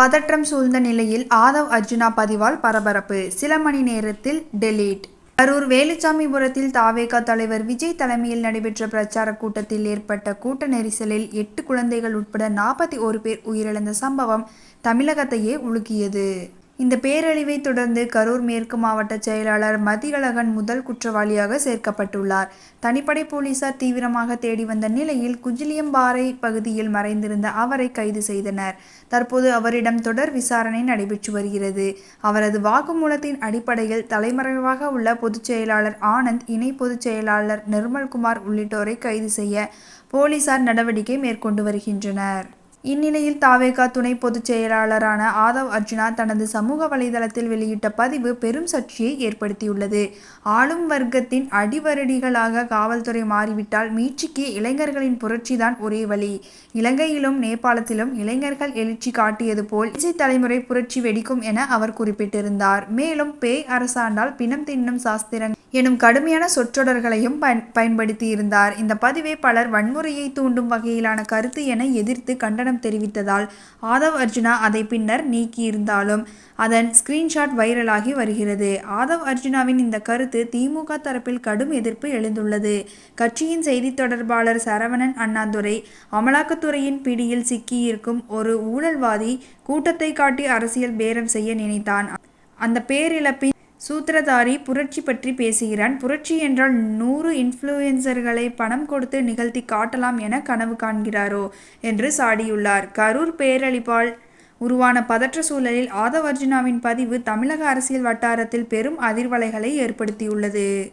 பதற்றம் சூழ்ந்த நிலையில் ஆதவ் அர்ஜுனா பதிவால் பரபரப்பு. சில மணி நேரத்தில் டெலீட். கரூர் வேலுச்சாமிபுரத்தில் தாவேகா தலைவர் விஜய் தலைமையில் நடைபெற்ற பிரச்சார கூட்டத்தில் ஏற்பட்ட கூட்ட நெரிசலில் எட்டு குழந்தைகள் உட்பட நாற்பத்தி ஒரு பேர் உயிரிழந்த சம்பவம் தமிழகத்தையே உலுக்கியது. இந்த பேரழிவை தொடர்ந்து கரூர் மேற்கு மாவட்ட செயலாளர் மதியழகன் முதல் குற்றவாளியாக சேர்க்கப்பட்டுள்ளார். தனிப்படை போலீசார் தீவிரமாக தேடி வந்த நிலையில் குஜிலியம்பாறை பகுதியில் மறைந்திருந்த அவரை கைது செய்தனர். தற்போது அவரிடம் தொடர் விசாரணை நடைபெற்று வருகிறது. அவரது வாக்குமூலத்தின் அடிப்படையில் தலைமறைவாக உள்ள பொதுச் செயலாளர் ஆனந்த் இணை பொதுச் செயலாளர் நிர்மல்குமார் உள்ளிட்டோரை கைது செய்ய போலீசார் நடவடிக்கை மேற்கொண்டு வருகின்றனர். இந்நிலையில் தாவேகா துணை பொதுச் செயலாளரான ஆதவ் அர்ஜுனா தனது சமூக வலைதளத்தில் வெளியிட்ட பதிவு பெரும் சர்ச்சையை ஏற்படுத்தியுள்ளது. ஆளும் வர்க்கத்தின் அடிவரடிகளாக காவல்துறை மாறிவிட்டால் மீட்சிக்கு இளைஞர்களின் புரட்சிதான் ஒரே வழி. இலங்கையிலும் நேபாளத்திலும் இளைஞர்கள் எழுச்சி காட்டியது போல் இசை தலைமுறை புரட்சி வெடிக்கும் என அவர் குறிப்பிட்டிருந்தார். மேலும் பேய் அரசாண்டால் பிணம் தின்னும் சாஸ்திரங்கள் எனும் கடுமையான சொற்றொடர்களையும் பயன் பயன்படுத்தியிருந்தார். இந்த பதிவை பலர் வன்முறையை தூண்டும் வகையிலான கருத்து என எதிர்த்து கண்டனம் தெரிவித்ததால் ஆதவ் அர்ஜுனா அதை பின்னர் நீக்கியிருந்தாலும் அதன் ஸ்கிரீன்ஷாட் வைரலாகி வருகிறது. ஆதவ் அர்ஜுனாவின் இந்த கருத்து திமுக தரப்பில் கடும் எதிர்ப்பு எழுந்துள்ளது. கட்சியின் செய்தி தொடர்பாளர் சரவணன் அண்ணாதுரை அமலாக்கத்துறையின் பிடியில் சிக்கியிருக்கும் ஒரு ஊழல்வாதி கூட்டத்தை காட்டி அரசியல் பேரம் செய்ய நினைத்தான். அந்த பேரிழப்பின் சூத்திரதாரி புரட்சி பற்றி பேசுகிறான். புரட்சி என்றால் நூறு இன்ஃப்ளூயன்சர்களை பணம் கொடுத்து நிகழ்த்தி காட்டலாம் என கனவு காண்கிறாரோ என்று சாடியுள்ளார். கரூர் பேரழிப்பால் உருவான பதற்ற சூழலில் ஆதவர்ஜுனாவின் பதிவு தமிழக அரசியல் வட்டாரத்தில் பெரும் அதிர்வலைகளை ஏற்படுத்தியுள்ளது.